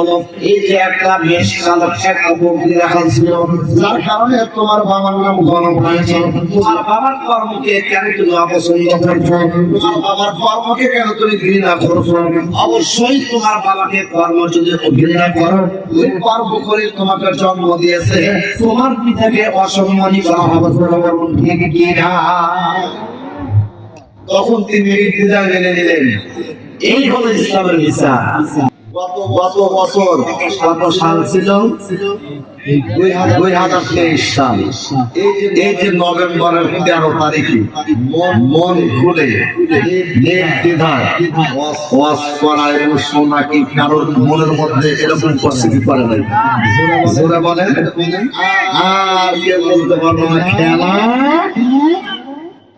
হলো এই যে একটা বকরি রাখা ছিল যার কারণে তোমার বাবার নাম গরম হয়েছে। তোমার বাবার কর্মকে কেন তুমি অপছন্দ করছ? তোমার বাবার কর্মকে কেন তুমি ঘৃণা করছ? অবশ্যই তোমার বাবাকে কর্ম যদি ঘৃণা করো ওই কর্ম করে তোমাকে জন্ম দিয়েছে। তোমার পিতাকে অসম্মানী করা হবে ঠিক কি না? তখন তিনি মেনে নিলেন। এই হলো ইসলামের বিচার। গত বছর কত সাল ছিল? দুই হাজার তেইশ সাল। এই যে নভেম্বরের তেরো তারিখে মন খুলে ওয়াজ করা এবং শোনা কি কারোর মনের মধ্যে এরকম পরিস্থিতি করে নাই? জোরে বলেন। আর কে বলতে পারব না, খেলা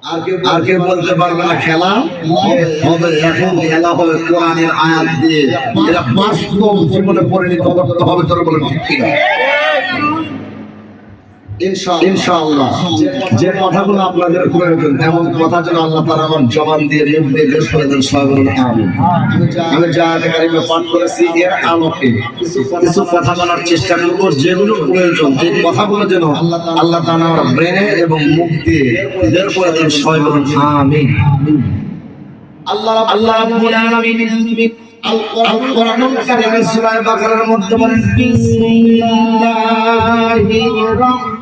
আর কেউ বলতে পারবে না খেলা হবে এখন খেলা হবে কোরআনের আয়াত দিয়ে। এটা বাস্তব জীবনে পরিণত করতে হবে তোর বলে ঠিক কিনা। ইনশাআল্লাহ। যে কথাগুলো আপনাদের প্রয়োজন এমন কথা যেন আল্লাহ তারা আমার জবান দিয়ে মুখ দিয়ে বের করে দেন সবাই আমি যা কারিমে পাঠ করেছি এর আলোকে কিছু কথা বলার চেষ্টা করব যেগুলো প্রয়োজন এই কথাগুলো যেন আল্লাহ তাআলা আমার ব্রেনে এবং মুখ দিয়ে বের করে দেন আমিন। আল্লাহ আল্লাহ রাব্বুল আলামিন আল কোরআনুল কারীমের সূরা বাকারার মধ্যে বলেন বিসমিল্লাহির রহমানির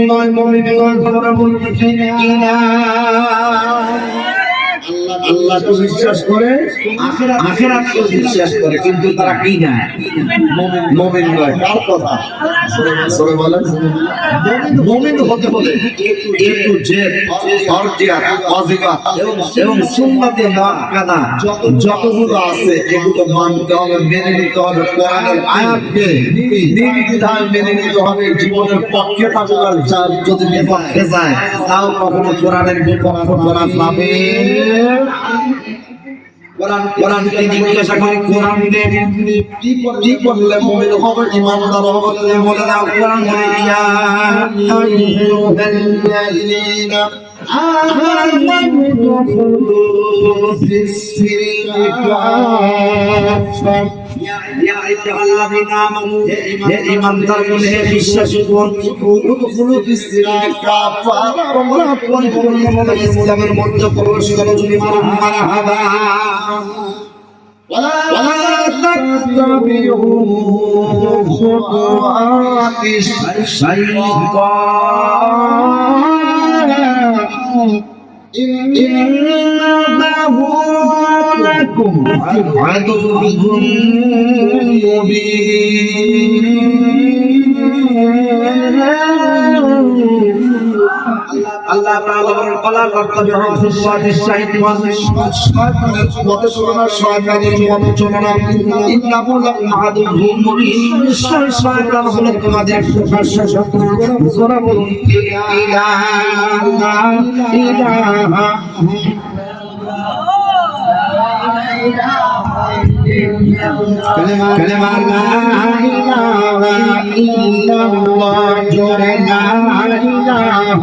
নয় মুমিন নয় কিনা আল্লাহকে বিশ্বাস করে আখেরাতকে বিশ্বাস করে, কিন্তু তারা কি না মুমিন নয়। কার কথা? সরে বলেন। হতে হলে এ টু জেড ফরজিয়াত এবং সুন্নাতে মুআক্কাদা যতগুলো আছে, এগুলো মানতে হবে, মেনে নিতে হবে, কোরআনের আয়াতকে নির্দ্বিধায় মেনে নিতে হবে, জীবনের পক্ষে থাকুক আর যদি বিপক্ষে যায়, তাও কখনো কোরআনের বিপক্ষে করা যাবে কোরআন কে জিজ্ঞাসা করে কোরআন কি করলে মুমিন হবে? ইমানদার হবে? তুমি বলে দাও কোরআন বলে ইয়া আইয়ুহাল্লাযীনা ইয়া আইয়ুহাল্লাযীনা আমানু হে ইমানদার বলে হে বিশ্বাসীগণ উদখুলু ফিস-সিলমি কাফা তোমরা পরিপূর্ণভাবে ইসলামের মধ্যে প্রবেশ করো যদি মারহাবা ولا تتبعوا خطوات الشيطان إنه لكم عدو مبين আল্লাহ তাআলা বলেন কলা কর্তব্য হুসওয়াতিস শাইতান শয়তানের মতে চলনা শয়তানের মতে চলনা ইন্নাহু লাকুম আদুউম মুবিন নিশ্চয় শয়তান হলো তোমাদের প্রকাশ্য শত্রু জোরে বলুন ইলাহা ইলাহা كلمة لا إله إلا الله جل لا إله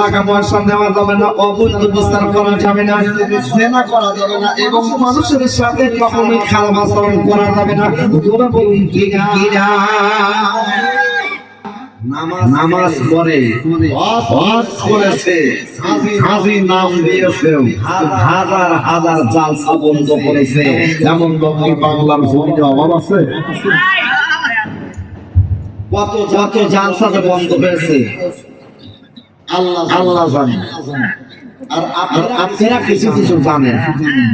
টাকা পয়সা নেওয়া যাবে না অবৈধ বিচার করা যাবে না এবং মানুষের সাথে কখনোই খারাপ আচরণ করা যাবে না বলুন কি না কি না নামাজ পড়ে। হজ করেছে হাজি নাম দিয়েছে। হাজার হাজার জালসা বন্ধ করেছে। এমন লোকই বাংলার জমিতে অভাব আছে। কত কত জালসা বন্ধ হয়েছে আল্লাহ আল্লাহ জানে। আর আপ- আপনারা কিছু কিছু জানেন।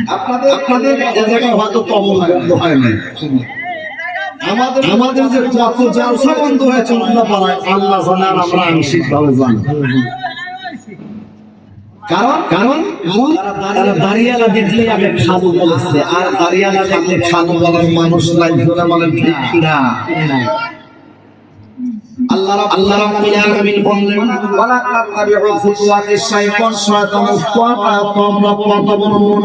আপনাদের আপনাদের জায়গায় হয়তো বন্ধ হয় নাই। আমাদের আমাদের যে কত জালসা বন্ধ হয়েছে পাড়ায় আল্লাহ জানে আর আমরা আংশিক ভাবে জানি। কারণ? কারণ? তারা দাঁড়িয়ালা দেখলে আগে খাব বলেছে। আর দাঁড়িয়ালা দেখলে খাব বলার মানুষ নাই ধরে বলেন ঠিক কিনা আল্লাহ আল্লাহ রাব্বুল আলামিন বললেন ওয়ালা তাত্তাবিউ খুতুওয়াতিশ শাইতান শয়তানের কথা তোমরা পথ অবলম্বন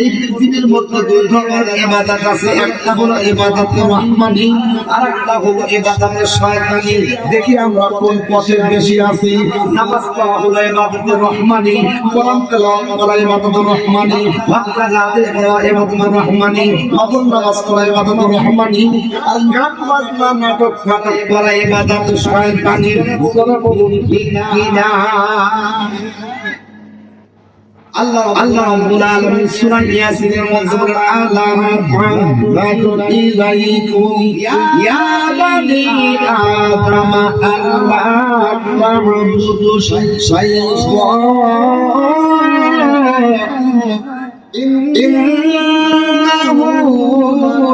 এই পৃথিবীর মধ্যে দুই ধরনের ইবাদত আছে। একটা হলো ইবাদতে রহমানি আর একটা হলো ইবাদতে শয়তানি। দেখি আমরা কোন পথে বেশি আছি। নামাজ পড়া হলো ইবাদতে রহমানি কোরআন তেলাওয়াত করা ইবাদতে রহমানি ভাক্কা গাতে করা ইবাদতে রহমানি নফল নামাজ পড়া ইবাদতে রহমানি আর গান বাজনা নাটক ফাটক করা ইবাদতে অর্থাৎ শয়তানের কিনা আল্লাহ আল্লাহ রাব্বুল আলামিন সূরা ইয়াসিনের মধ্যে বলেন আলাম ইলাইকুম ইয়া বানি আদম আল্লাহ তা'বুদু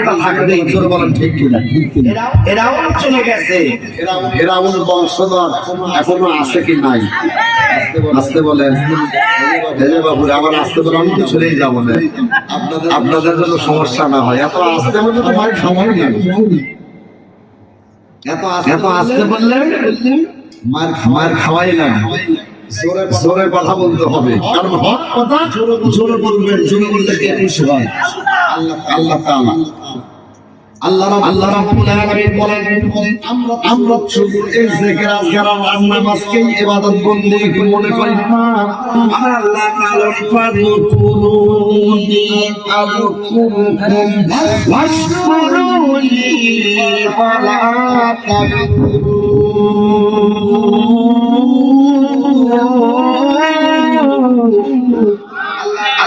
ধারাবাহিকতা থাকবে জোর বলেন ঠিক কিনা এরাও চলে গেছে। এরাউন বংশধর এখনও আছে কি নাই? আসতে বলেন বাবু আবার আসতে বলে আমি তো চলেই যাব না। আপনাদের জন্য সমস্যা না হয়। এত আসতে বললে তো ভাই খাওয়াই না এত আসতে বললে মার মার খাওয়াই না জোরে কথা বলতে হবে। কারণ হক কথা জোরে বলবেন জোরে বলতে কে খুশি হয়? আল্লাহ আল্লাহ তাআলা আল্লাহ রাব- আল্লাহ রাব্বুল আলামিন বলেন আমরা আমরা শুধু এই জিকির আজকার আর নামাজকেই ইবাদত বন্দেগী মনে করি না আমার আল্লাহ তাআলা ফাদকুরুনি আযকুরুকুম ওয়াশকুরুনি ফালা তাকফুরুন আল্লাহ তাআলা বলেন ফাদকুরুনি বান্দারে তোমরা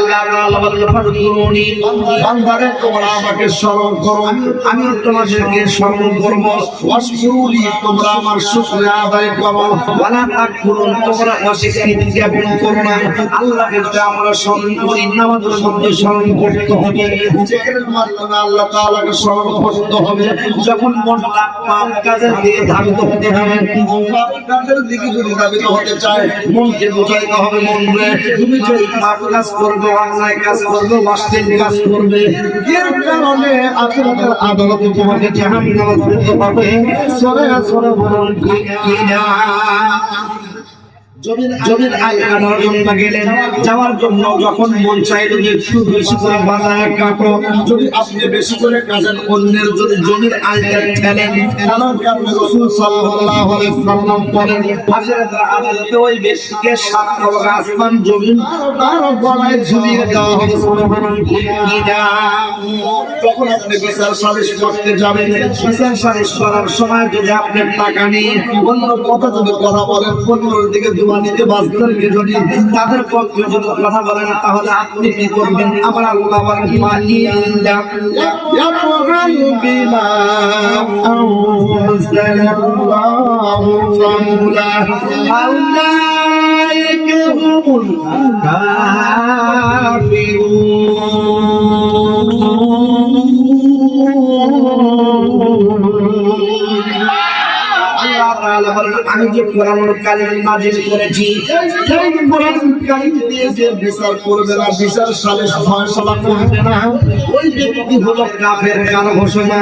আমাকে স্মরণ করো। আমি তোমাদেরকে স্মরণ করব। ওয়াশকুরুলি তোমরা আমার শুকরিয়া আদায় করো। তাকফুরুন তোমরা অস্বীকৃতি জ্ঞাপন করো না। আল্লাহকে আমরা স্মরণ করি করতে হবে। আল্লাহ তাআলাকে স্মরণ করতে হবে। যখন মনটা পাপ কাজের দিকে ধাবিত হতে হবে। কাজের দিকে যদি ধাবিত হতে চায় মনকে বোঝাইতে হবে মন তুমি যদি পাপ কাজ করবে অন্যায় কাজ করবে অশ্লীল কাজ করবে। এর কারণে আখিরাতের আদালতে তোমাকে জমির আয় কাটার জন্য গেলেন। যাওয়ার জন্য যখন মন চাইলো যে একটু বেশি করে কাটো যদি আপনি বেশি করে কাজেন অন্যের যদি জমির আয়টা ঠেলেন কারণে রাসূল সাল্লাল্লাহু আলাইহি সাল্লাম বলেন হাজরাত আদালতে ওই ব্যক্তিকে সাত তবকা আসমান জমিন তার গলায় ঝুলিয়ে দেওয়া হবে তখন আপনি বিচার সালিশ করতে যাবেন বিচার সালিশ করার সময় যদি আপনার টাকা নিয়ে অন্য কথা যদি কথা বলেন অন্যর দিকে দুমানিতে বাস্তবকে যদি তাদের পক্ষে যদি কথা বলেন, তাহলে আপনি কি করবেন? আমার আল্লাহ বলেন মা ইল্লা ইয়াফআল বিমা আনজালাল্লাহু ফাউলাইকা হুমুল কাফিরুন. তাআলা বলেন, আমি যে কোরআন কালিম নাযিল করেছি সেই কোরআন কালিম দিয়ে যে বিচার করবে না বিচার সালে ফয়সালা করবে না ওই ব্যক্তি হলো কাফের কার ঘোষণা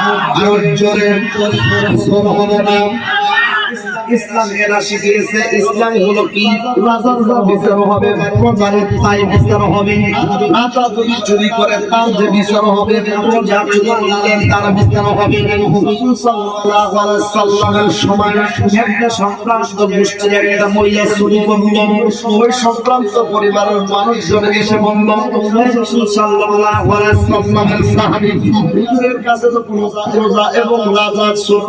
আর জোরে জোর ইসলাম পরিবারের মানুষজন এসে বলল কাছে তো প্রজা এবং রাজার ছোট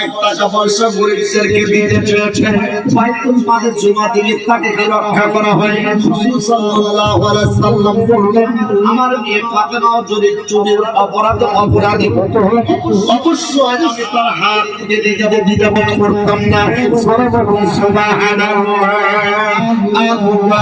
অনেক টাকা পয়সা গরিবদেরকে দিতে চেয়েছে বাইতুল মালের জমা দিয়ে তাকে রক্ষা করা হয়? রাসূল সাল্লাল্লাহু আলাইহি সাল্লাম বললেন আমার মেয়ে ফাতেমাও যদি চুরির অপরাধে অপরাধী হতো অবশ্যই আমি তার হাত থেকে দিতে দিতে করতাম না। সর্বপ্রথম সুবহানাল্লাহ। আল্লাহুম্মা।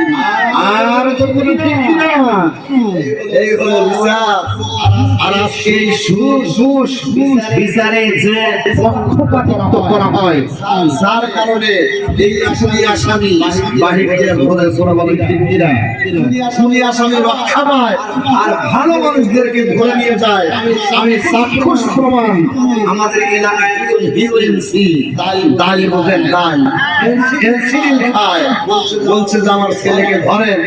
আর তো কোনো ঠিক কিনা এই হলো বিচার আর আজকে এই সুর ঘুষ ঘুষ বিচারে যে পক্ষপাতিত্ব করা হয় যার কারণে এই আসামি আসামি বাহির দিয়ে সোনা বলা ঠিক কিনা আসামি রক্ষা পায় আর ভালো মানুষদেরকে ধরে নিয়ে যায় আমি চাক্ষুষ প্রমাণ। আমাদের এলাকায় একজন বোঝেন খায় বলছে যে আমার ছেলেকে ধরেন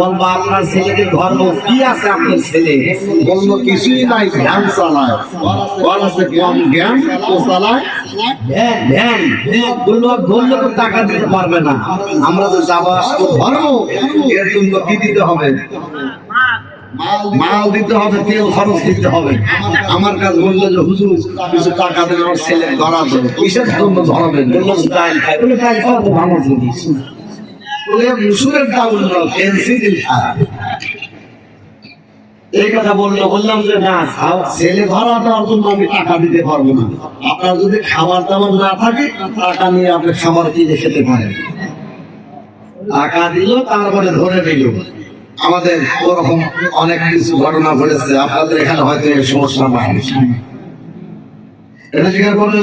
বলব আপনার ছেলেকে ধরবো কি আছে আপনার ছেলে? বলব কিছুই নাই ধ্যান চালায়। আছে কম জ্ঞান ও চালায়। ধ্যান ধ্যান বলল ধরলে তো টাকা দিতে পারবে না। আমরা তো যাব আসব ধর্ম এর জন্য কি দিতে হবে? মাল দিতে হবে তেল খরচ দিতে হবে। আমার কাজ বলল যে হুজুর কিছু টাকা দেন আমার ছেলে ধরা দেবে কিসের জন্য ধরাবেন বলল যে ডাইল খায়। বলে ডাইল খাওয়া তো ভালো জিনিস। বলল, বললাম যে, না ছেলে আমি টাকা দিতে পারব না। আপনার যদি খাবার দাবার না থাকে, টাকা নিয়ে আপনি খাবার কিনে খেতে পারেন? টাকা দিল, তারপরে ধরে নিল। আমাদের ওরকম অনেক কিছু ঘটনা ঘটেছে, আপনাদের এখানে হয়তো এই সমস্যা নাই। এটা জিজ্ঞাসা করলেন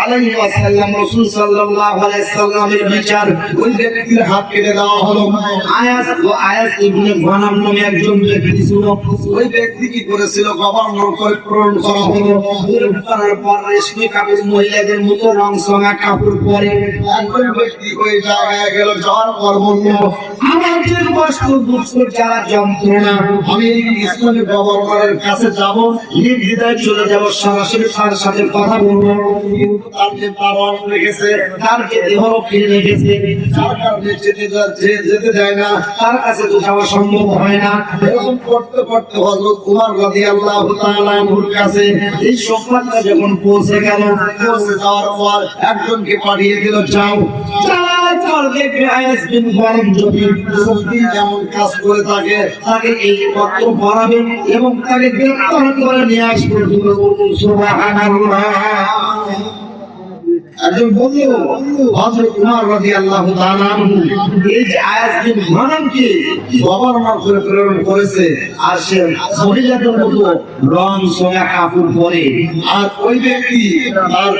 আলাইহি ওয়াসাল্লাম, রাসূল সাল্লাল্লাহু আলাইহি সাল্লামের বিচার ওই ব্যক্তির হাত কেটে দেওয়া হলো। আয়াস ও আয়াস ইবনে নামে একজন ব্যক্তি ছিল। ওই ব্যক্তি কি করেছিল? গভর্নর প্রেরণ করা হলো। করার পর রেশমি কাপড় মহিলাদের মতো রং সঙ্গা কাপড় পরে একজন ব্যক্তি ওই জায়গায় গেল আমার যে কষ্ট দুঃখ যন্ত্রণা, আমি গভর্নরের কাছে যাব চলে যাব, সরাসরি তার সাথে কথা বলব। যখন পৌঁছে গেল, পৌঁছে যাওয়ার পর একজনকে পাঠিয়ে দিল, যাও। যেমন কাজ করে থাকে, তাকে এই পত্র পড়াবে এবং তাকে গ্রেফতার করে নিয়ে আসবে। সুবহানাল্লাহ। একজন উমর রাদিয়াল্লাহু তাআলা আনহু। এই যে করে প্রেরণ করেছে, আর সে মহিলাদের মতো রং সোয়া কাপড় পরে। আর ওই ব্যক্তি তার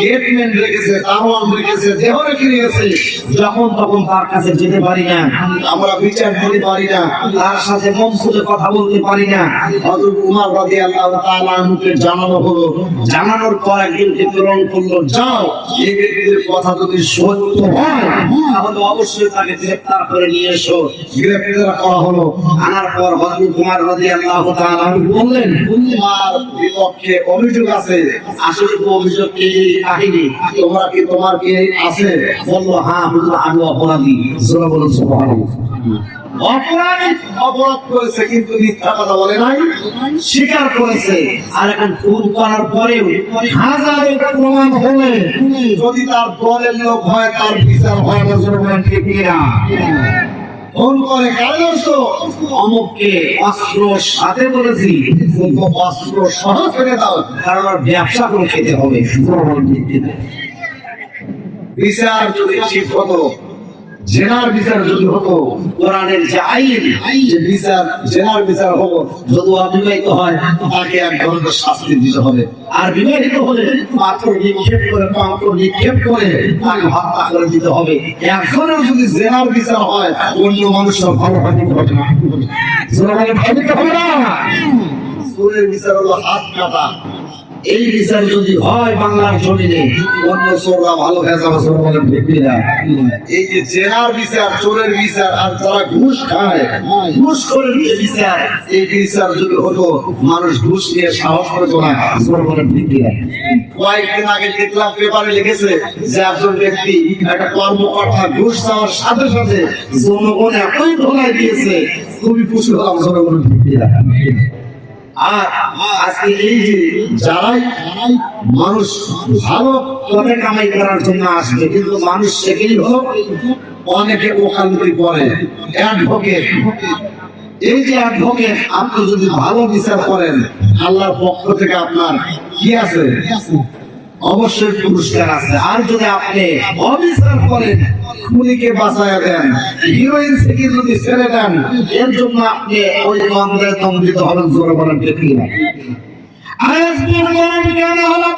গেটম্যান রেখেছে রেখেছে, দেহ রেখে রেখেছে যখন তখন তার কাছে যেতে পারি না, আমরা বিচার করতে পারি না, তার সাথে মন খুলে কথা বলতে পারি না। হযরত উমর রাদিয়াল্লাহু তাআলা আনহুকে জানানো হলো। জানানোর পর একজনকে প্রেরণ করল, যাও। এই ব্যক্তির কথা যদি সত্য হয় তাহলে অবশ্যই তাকে গ্রেফতার করে নিয়ে এসো। গ্রেফতার করা হলো। আনার পর হযরত উমর রাদিয়াল্লাহু তাআলা বললেন তোমার বিপক্ষে অভিযোগ আছে। আসলে অভিযোগ কি কাহিনী? তোমরা কি তোমার কি আছে? বলল হ্যাঁ আমি অপরাধী। জোরে বলুন সুবহানাল্লাহ। অপরাধ অপরাধ করেছে কিন্তু মিথ্যা কথা বলে নাই স্বীকার করেছে। আর এখন খুন করার পরেও হাজারে প্রমাণ হলে যদি তার দলের লোক হয় তার বিচার হয় না জনগণ ঠিক কিনা ফোন করে অমুককে অস্ত্র সাথে বলেছি। অস্ত্র সহ ফেলে দাও কারণ ব্যবসা করে খেতে হবে। বিচার যদি ঠিক হতো জেনার বিচার যদি জেনার বিচার হয় অন্য মানুষরা ভালো হাতি ঘটে বিচার হলো হাত কাটা। এই বিচার যদি হয় বাংলার জমিনে অন্য ভালো জনগণের ভিত্তিরা এই যে বিচার, চোরের বিচার, আর যারা ঘুষ খায়, ঘুষ করে যে বিচার, এই বিচার যদি হতো, মানুষ ঘুষ নিয়ে সাহস না ভিত্তিরা কয়েকদিন আগে দেখলাম পেপারে লিখেছে যে একজন ব্যক্তি একটা কর্মকর্তা ঘুষ চাওয়ার সাথে সাথে জনগণ এতই ধোলাই দিয়েছে। খুবই খুশি হলাম জনগণের ভিত্তিরা আর আজকে এই যে মানুষ ভালো কামাই করার জন্য কিন্তু মানুষ সেকেই হোক, অনেকে করে। এই যে আপনি যদি ভালো বিচার করেন, আল্লাহর পক্ষ থেকে আপনার কি আছে? অবশ্যই পুরস্কার আছে। আর যদি আপনি অবিচার করেন, খুনিকে বাঁচায় দেন, হিরোইন থেকে যদি ছেড়ে দেন, এর জন্য আপনি ওই দণ্ডিত হবেন ঠিক না কেন হলো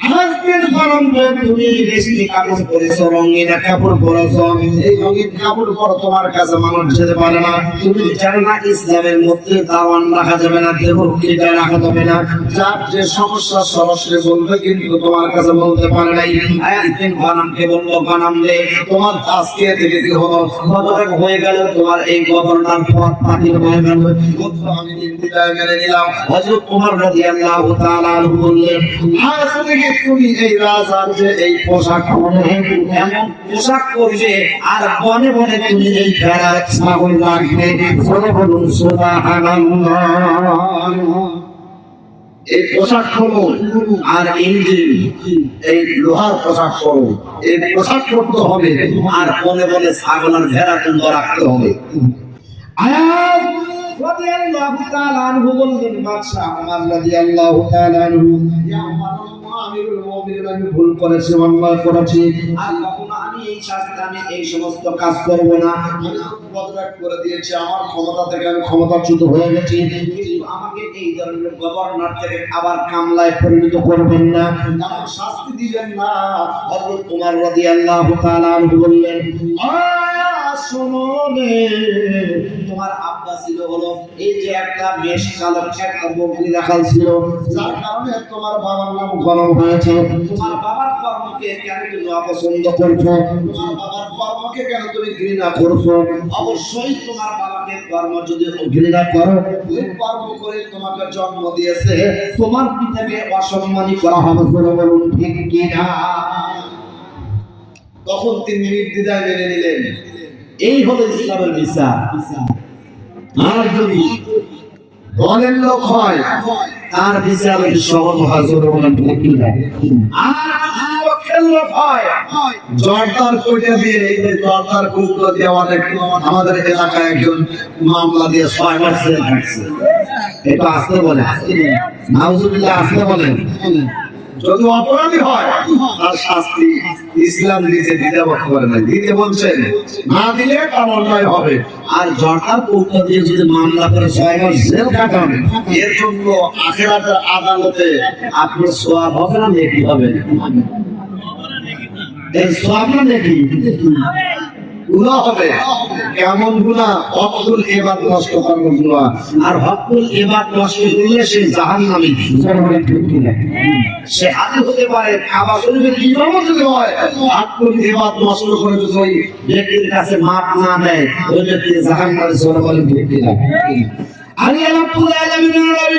আজকের গরম যে তুমি রেশমি কাপড় পরেছো, রঙিন কাপড় পরেছো। এই রঙিন কাপড় পরে, তোমার কাছে মানুষ যেতে পারে না। তুমি জানো না, ইসলামের মধ্যে দাওয়ান রাখা যাবে না দেহ কেটে রাখা যাবে না। যার যে সমস্যা, সরাসরি বলবে, কিন্তু তোমার কাছে বলতে পারে নাই। একদিন বানামকে বলল বানাম দে তোমার আজকে থেকে কি হলো? কতটা হয়ে গেল তোমার এই গভর্নর পদ বাতিল হয়ে গেল? আমি মেনে নিলাম। হযরত ওমর রাদিয়াল্লাহু তাআলা বললেন থেকে তুমি এই রাজার যে এই পোশাক এমন পোশাক পরবে, আর বনে বনে তুমি এই ভেড়া ছাগল রাখবে। জোরে বলুন, সুবহানাল্লাহ। এই পোশাক করো আর ইঞ্জিন এই লোহার পোশাক করো এই পোশাক করতে হবে, আর বনে বনে ছাগল আর ভেড়া কুন্দ রাখতে হবে। আয়াত রাদিয়াল্লাহু তাআলা আনহু বললেন বাদশা আমার রাদিয়াল্লাহু তাআলা আনহু, ইয়া আমিরুল মুমিনিন আমি ভুল করেছি অন্যায় করেছি। আর কখনো আমি এই শাস্ত্রে আমি এই সমস্ত কাজ করব না। আমি করে দিয়েছি, আমার ক্ষমতা থেকে আমি ক্ষমতাচ্যুত হয়ে গেছি। আমাকে এই ধরনের গভর্নর থেকে আবার কামলায় পরিণত করবেন না। আমার শাস্তি দিবেন না। হযরত উমর রাদিয়াল্লাহু তাআলা বললেন, আয়া শোনো রে তোমার আব্বা ছিল হলো এই যে একটা বেশ চালক একটা বকরি রাখাল ছিল। যার কারণে তোমার বাবার নাম গরম হয়েছে। তোমার বাবার কর্মকে কেন তুমি অপছন্দ করছ? তোমার বাবার কর্মকে কেন তুমি ঘৃণা করছ? অবশ্যই তোমার বাবাকে কর্ম যদি ঘৃণা করো, ওই কর্ম করে তোমাকে জন্ম দিয়েছে। তোমার পিতাকে অসম্মানী করা হবে বলে বলুন, ঠিক কি না তখন তিনি নির্দ্বিধায় মেনে নিলেন। এই হলো ইসলামের বিচার আর যদি দলের লোক হয়, তার সহজ হয়? বলে আমাদের এলাকায় একজন মামলা দিয়ে ছয় মাস একটু আসতে বলে আসতে বলেন। যদি অপরাধী হয়, তার শাস্তি ইসলাম নিজে দিতে করে না দিতে বলছেন না দিলে তার হবে। আর জর্দার পক্ষ দিয়ে যদি মামলা করে ছয় মাস জেল কাটান এর জন্য আখেরাতের আদালতে আপনার সোয়াব হবে না, নেকি হবে? এর সোয়াব না, নেকি? গুণা হবে। কেমন গুণা? অকুল এবার নষ্ট করার গুণা। আর হকুল এবার নষ্ট করলে সে জাহান নামি সে হাতে হতে পারে। খাবার শরীরের ইমামও যদি হয়? আকুল এবার নষ্ট করে যদি ওই ব্যক্তির কাছে মাপ না দেয় ওই ব্যক্তি জাহান নামে বলে ব্যক্তি না। আমি আল্লাহ আলামিনের নবী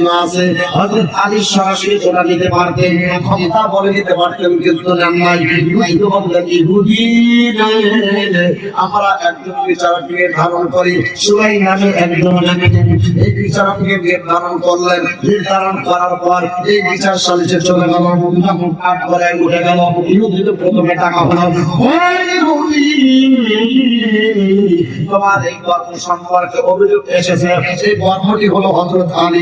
আছে। হযরত আলী সরাসরি ওটা নিতে পারতেন। ক্ষমতা বলে দিতে পারতেন, কিন্তু নেন নাই। ইহুদি বললেন ইহুদি আমরা একজন বিচারককে ধারণ করি। সুরাই নামে একজন এই বিচারককে নির্ধারণ করলেন। নির্ধারণ করার পর এই বিচার সালিসে চলে গেল। কাঠ করে উঠে গেল ইহুদিকে প্রথমে টাকা হলো তোমার এই কর্ম সম্পর্কে অভিযোগ এসেছে। এই কর্মটি হলো হযরত আলী।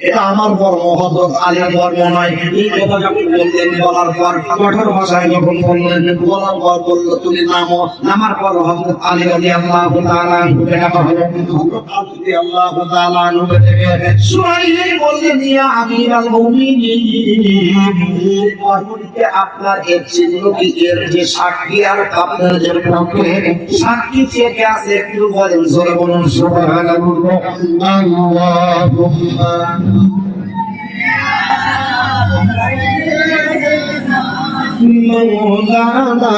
এটা আমার কর্ম হযরত আলিম ধর্ম নয়। এই কথা যখন বললেন, বলার পর কঠোর ভাষায় যখন বললেন, বলার পর বলল, তুমি নামো। নামার পর হযরত আলী হলো? আলী আল্লাহ মুমিনিন এই আপনার এর চিহ্ন কি? এর যে সাক্ষী আর আপনার যে সাক্ষী থেকে আছে? একটু বলেন বলুন আল্লাহুম্মা مولانا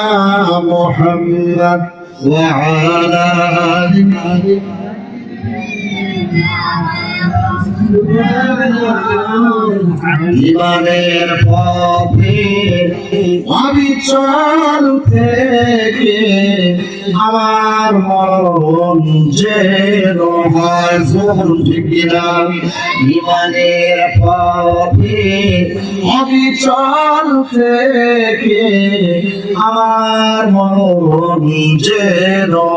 محمد وعلى آله ইমানের পথে আমি চল থেকে আমার মরণ যে ইমানের পথে আমি চল থেকে আমার মরণ যে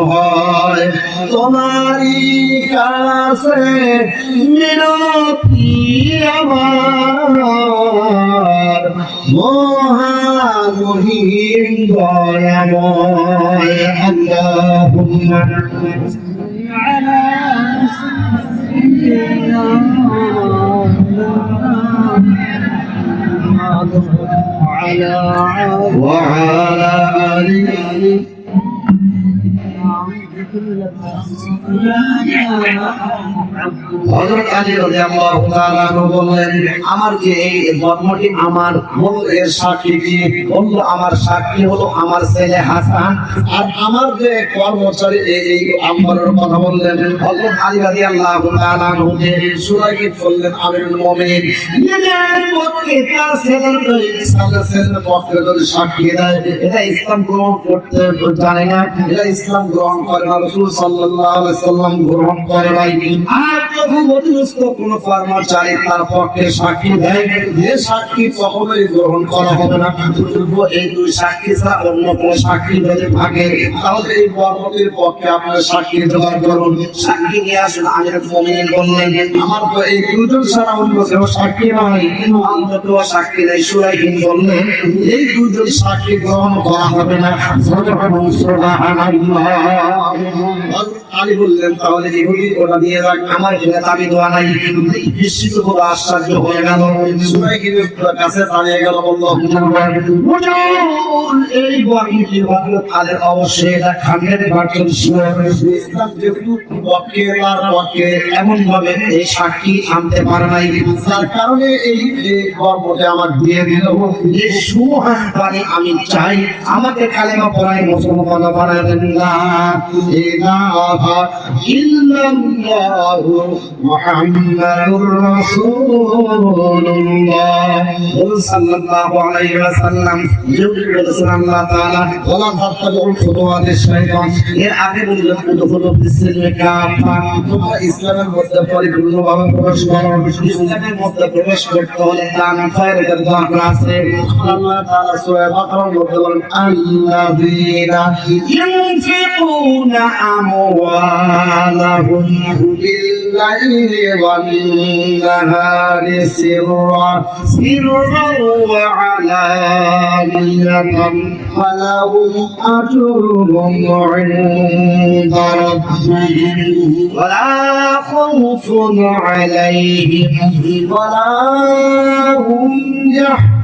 হয় তোমারই কাছে মিনতি আমার মহামহিম দয়াময় আল্লাহুম্মা وعلى آله হযরত আলী রাদিয়াল্লাহু তাআলা বললেন, আমার যে এই আমার বলল এর সাক্ষী কি? বলল আমার সাক্ষী হলো আমার ছেলে হাসান। আর আমার যে কর্মচারী এই আম্বারের কথা বললেন, হযরত আলী রাদিয়াল্লাহু তাআলা সুরাইকে বললেন মুমিনিন। নিজের পক্ষে তার ছেলের ছেলের পক্ষে যদি সাক্ষী দেয়, এটা ইসলাম গ্রহণ করতে জানে না, এটা ইসলাম গ্রহণ করে না। রসুল সাল্লাম গ্রহণ করে নাই। আর কোন কর্মচারী তার পক্ষে সাক্ষী দেয় যে সাক্ষী কখনোই গ্রহণ করা হবে না। এই দুই সাক্ষী অন্য কোন সাক্ষী যদি থাকে, তাহলে এই পক্ষে আপনার সাক্ষী করুন সাক্ষী নিয়ে আসুন, আমির মুমিনিন বললেন, আমার তো এই দুজন ছাড়া অন্য কেউ সাক্ষী নয় অন্তত সাক্ষী নেই, সুরাইহিন বললেন, এই দুজন সাক্ষী গ্রহণ করা হবে না। হযরত আলী বললেন তাহলে ইহুদি ওটা দিয়ে আমার দাবি নাই। বিস্মিত করে আশ্চর্য হয়ে গেল। সুরাইগিরের কাছে দাঁড়িয়ে গেল এই অবশ্যই এটা যেহেতু পক্ষে তার পক্ষে এমন ভাবে এই সাক্ষী আনতে পারে নাই। যার কারণে এই কর্মটি আমার দিয়ে দিল। এই সুমহান আমি চাই, আমাকে কালেমা পড়াই মুসলমান দেন না ইলাহা ইল্লাল্লাহু মুহাম্মাদুর রাসূলুল্লাহ বলুন সাল্লাল্লাহু আলাইহি ওয়াসাল্লাম যেহেতু বলেছেন আল্লাহ তাআলা ওলা তাত্তাবিউল খুতুওয়াতিশ শাইতান এর আগে বললেন উদখুলু ফিসসিলমি কাফা তোমরা ইসলামের মধ্যে পরিপূর্ণভাবে প্রবেশ করো ইসলামের মধ্যে প্রবেশ করতে হলে দান খয়রের দরকার আছে আল্লাহ তাআলা সূরা বাকারার মধ্যে বলেন আল্লাযীনা ينفقون أموالهم بالليل والنهار سرا. سرا وعلانية فلهم أجرهم عند ربهم. ولا خوف عليهم ولا هم يحزنون